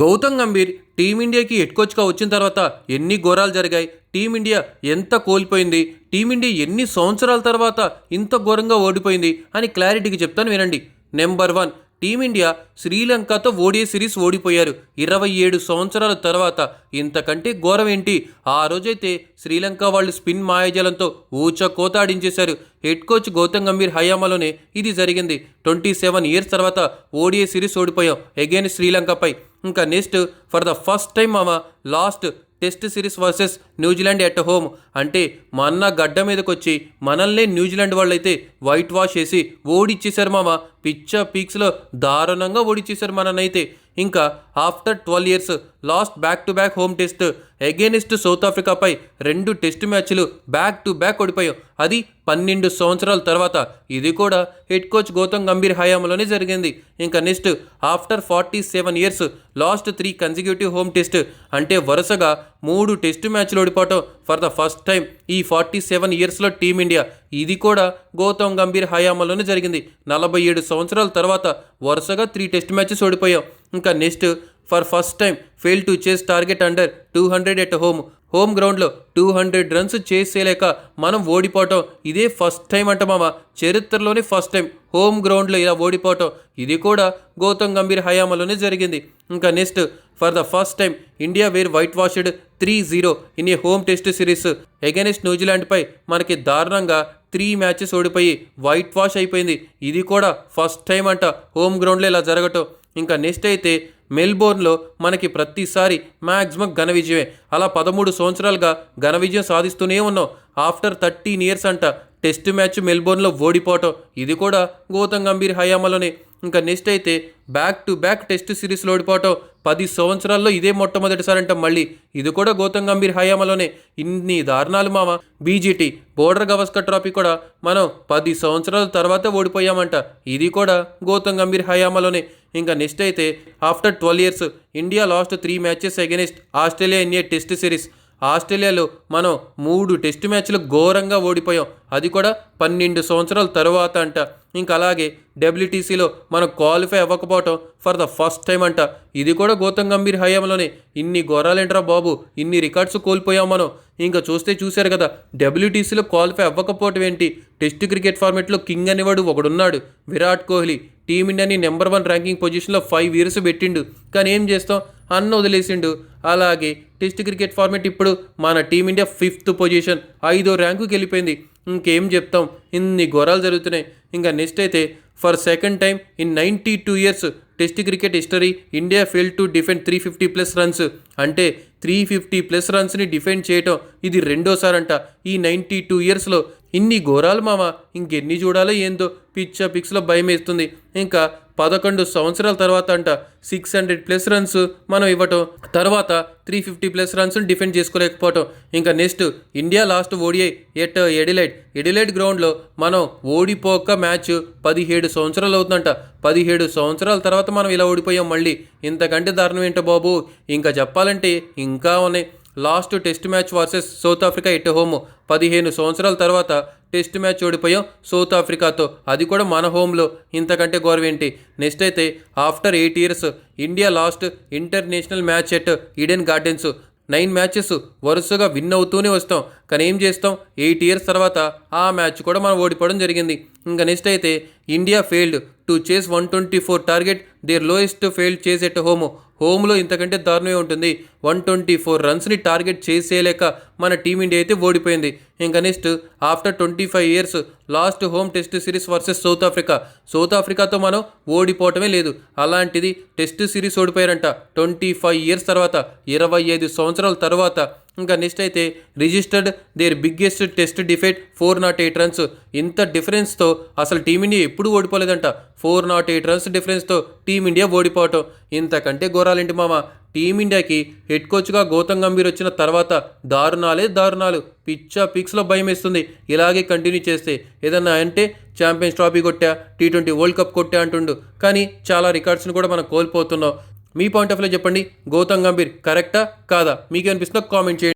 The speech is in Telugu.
గౌతమ్ గంభీర్ టీమిండియాకి హెడ్ కోచ్గా వచ్చిన తర్వాత ఎన్ని ఘోరాలు జరిగాయి టీమిండియా ఎంత కోల్పోయింది టీమిండియా ఎన్ని సంవత్సరాల తర్వాత ఇంత ఘోరంగా ఓడిపోయింది అని క్లారిటీకి చెప్తాను వినండి. నెంబర్ వన్ టీమిండియా శ్రీలంకతో ఓడే సిరీస్ ఓడిపోయారు. ఇరవై ఏడు సంవత్సరాల తర్వాత ఇంతకంటే ఘోరం ఏంటి ఆ రోజైతే శ్రీలంక వాళ్ళు స్పిన్ మాయాజాలంతో ఊచ కోత ఆడించేశారు హెడ్ కోచ్ గౌతమ్ గంభీర్ హయామాలోనే ఇది జరిగింది. ట్వంటీ సెవెన్ ఇయర్స్ తర్వాత ఓడిఏ సిరీస్ ఓడిపోయాం అగైన్ శ్రీలంకపై. ఇంకా next for the first time మామ last test series versus New Zealand at home. అంటే మన గడ్డ మీదకొచ్చి మనల్నే న్యూజిలాండ్ వాళ్ళైతే వైట్ వాష్ చేసి ఓడిచ్చేశారు మామ. పిచ్చ పీక్స్లో దారుణంగా ఓడిచ్చేశారు మననైతే ఇంకా after twelve years lost back to back home test against south ఆఫ్రికాపై రెండు టెస్ట్ మ్యాచ్లు బ్యాక్ టు బ్యాక్ ఓడిపోయాం అది పన్నెండు సంవత్సరాల తర్వాత. ఇది కూడా హెడ్ కోచ్ గౌతమ్ గంభీర్ హయాంలోనే జరిగింది. ఇంకా next after forty seven years lost three consecutive home test అంటే వరుసగా మూడు టెస్ట్ మ్యాచ్లు ఓడిపోవటం ఫర్ ద ఫస్ట్ టైం ఈ ఫార్టీ సెవెన్ ఇయర్స్లో టీమిండియా ఇది కూడా గౌతమ్ గంభీర్ హయాంలోనే జరిగింది. నలభై ఏడు సంవత్సరాల తర్వాత వరుసగా త్రీ టెస్ట్ మ్యాచెస్ ఓడిపోయాం. ఇంకా next for first time fail to chase target under two hundred at home. Home గ్రౌండ్లో టూ హండ్రెడ్ రన్స్ చేసేయలేక మనం ఓడిపోవటం ఇదే ఫస్ట్ టైం అంట మామ. చరిత్రలోనే ఫస్ట్ టైం హోమ్ గ్రౌండ్లో ఇలా ఓడిపోవటం. ఇది కూడా గౌతమ్ గంభీర్ హయాంలోనే జరిగింది. ఇంకా next for the first time India were whitewashed three zero in a home test series. Against న్యూజిలాండ్పై మనకి దారుణంగా త్రీ మ్యాచెస్ ఓడిపోయి వైట్ వాష్ అయిపోయింది. ఇది కూడా ఫస్ట్ టైం అంట హోమ్ గ్రౌండ్లో ఇలా జరగటం. ఇంకా నెక్స్ట్ అయితే మెల్బోర్న్లో మనకి ప్రతిసారి మ్యాక్సిమం ఘన విజయమే. అలా పదమూడు సంవత్సరాలుగా ఘన విజయం సాధిస్తూనే ఉన్నాం. ఆఫ్టర్ థర్టీన్ ఇయర్స్ అంట టెస్ట్ మ్యాచ్ మెల్బోర్న్లో ఓడిపోవటం. ఇది కూడా గౌతమ్ గంభీర్ హయామాలోనే ఇంకా నెక్స్ట్ అయితే బ్యాక్ టు బ్యాక్ టెస్ట్ సిరీస్లో ఓడిపోవటం. పది సంవత్సరాల్లో ఇదే మొట్టమొదటిసారి అంట మళ్ళీ. ఇది కూడా గౌతమ్ గంభీర్ హయామాలోనే ఇన్ని దారుణాలు మామ. బీజీటీ బోర్డర్ గవస్కర్ ట్రోఫీ కూడా మనం పది సంవత్సరాల తర్వాత ఓడిపోయామంట. ఇది కూడా గౌతమ్ గంభీర్ హయామాలోనే ఇంకా నెక్స్ట్ అయితే after twelve years India lost three matches against Australia in a test series. ఆస్ట్రేలియాలో మనం మూడు టెస్ట్ మ్యాచ్లు ఘోరంగా ఓడిపోయాం. అది కూడా పన్నెండు సంవత్సరాల తర్వాత అంట. ఇంకా అలాగే డబ్ల్యూటీసీలో మనం క్వాలిఫై అవ్వకపోవటం ఫర్ ద ఫస్ట్ టైం అంట. ఇది కూడా గౌతమ్ గంభీర్ హయాంలోనే. ఇన్ని ఘోరాలేంట్రా బాబు? ఇన్ని రికార్డ్స్ కోల్పోయాం మనం. ఇంకా చూస్తే చూశారు కదా డబ్ల్యూటీసీలో క్వాలిఫై అవ్వకపోవటం ఏంటి? టెస్ట్ క్రికెట్ ఫార్మెట్లో కింగ్ అనేవాడు ఒకడున్నాడు. విరాట్ కోహ్లీ. టీమిండియాని నెంబర్ వన్ ర్యాంకింగ్ పొజిషన్లో ఫైవ్ ఇయర్స్ పెట్టిండు. కానీ ఏం చేస్తాం? అన్న వదిలేసిండు. అలాగే టెస్ట్ క్రికెట్ ఫార్మెట్ ఇప్పుడు మన టీమిండియా ఫిఫ్త్ పొజిషన్. ఐదో ర్యాంకుకి వెళ్ళిపోయింది. ఇంకేం చెప్తాం? ఇన్ని ఘోరాలు జరుగుతున్నాయి. ఇంకా నెక్స్ట్ అయితే for second time in ninety two years test cricket history India fail to defend three fifty plus runs. అంటే త్రీ ఫిఫ్టీ ప్లస్ రన్స్ని డిఫెండ్ చేయటం ఇది రెండోసారంట. ఈ నైంటీ టూ ఇయర్స్లో ఇన్ని ఘోరాలు మామ ఇంకెన్ని చూడాలో ఏందో పిచ్చ పిక్స్లో భయం వేస్తుంది ఇంకా పదకొండు సంవత్సరాల తర్వాత అంట సిక్స్ హండ్రెడ్ ప్లస్ రన్స్ మనం ఇవ్వటం. తర్వాత three fifty plus runs defend చేసుకోలేకపోవటం. ఇంకా next India lost ODI at Adelaide Adelaide గ్రౌండ్లో మనం ఓడిపోక మ్యాచ్ పదిహేడు సంవత్సరాలు అవుతుందంట. పదిహేడు సంవత్సరాల తర్వాత మనం ఇలా ఓడిపోయాం మళ్ళీ. ఇంతకంటే దారుణం ఏంటో బాబు? ఇంకా చెప్పాలంటే ఇంకా ఉన్నాయి. Last test match versus South Africa at home పదిహేను సంవత్సరాల తర్వాత టెస్ట్ మ్యాచ్ ఓడిపోయాం సౌత్ ఆఫ్రికాతో. అది కూడా మన హోమ్లో. ఇంతకంటే గౌరవం ఏంటి? నెక్స్ట్ అయితే after eight years India lost international match at Eden Gardens. Nine matches వరుసగా విన్ అవుతూనే వస్తాం. కానీ ఏం చేస్తాం? ఎయిట్ ఇయర్స్ తర్వాత ఆ మ్యాచ్ కూడా మనం ఓడిపోవడం జరిగింది. ఇంకా నెక్స్ట్ అయితే India failed. To chase one twenty four target their lowest failed chase at home. హోమ్లో ఇంతకంటే దారుణమే ఉంటుంది. వన్ ట్వంటీ ఫోర్ రన్స్ని టార్గెట్ చేసేయలేక మన టీమిండియా అయితే ఓడిపోయింది. ఇంకా next after twenty five years lost home test series versus south Africa. South ఆఫ్రికాతో మనం ఓడిపోవటమే లేదు. అలాంటిది టెస్ట్ సిరీస్ ఓడిపోయారంట. ట్వంటీ ఫైవ్ ఇయర్స్ తర్వాత ఇరవై ఐదు సంవత్సరాల తర్వాత ఇంకా నెక్స్ట్ అయితే registered their biggest test defeat four not eight runs ఇంత డిఫరెన్స్తో అసలు టీమిండియా ఎప్పుడు ఓడిపోలేదంట. ఫోర్ నాట్ ఎయిట్ రన్స్ డిఫరెన్స్తో టీమిండియా ఓడిపోవటం. ఇంతకంటే ఘోరాలేంటి మామ? టీమిండియాకి హెడ్ కోచ్గా గౌతమ్ గంభీర్ వచ్చిన తర్వాత దారుణాలే దారుణాలు. పిచ్చా పిక్స్లో భయం వేస్తుంది ఇలాగే కంటిన్యూ చేస్తే ఏదన్నా అంటే ఛాంపియన్స్ ట్రాఫీ కొట్టా టీ ట్వంటీ వరల్డ్ కప్ కొట్టా అంటుండు. కానీ చాలా రికార్డ్స్ని కూడా మనం కోల్పోతున్నాం. మీ పాయింట్ ఆఫ్ వ్యూ చెప్పండి. గౌతమ్ గంభీర్ కరెక్టా కాదా? మీకేమనిపిస్తుందో కామెంట్ చేయండి.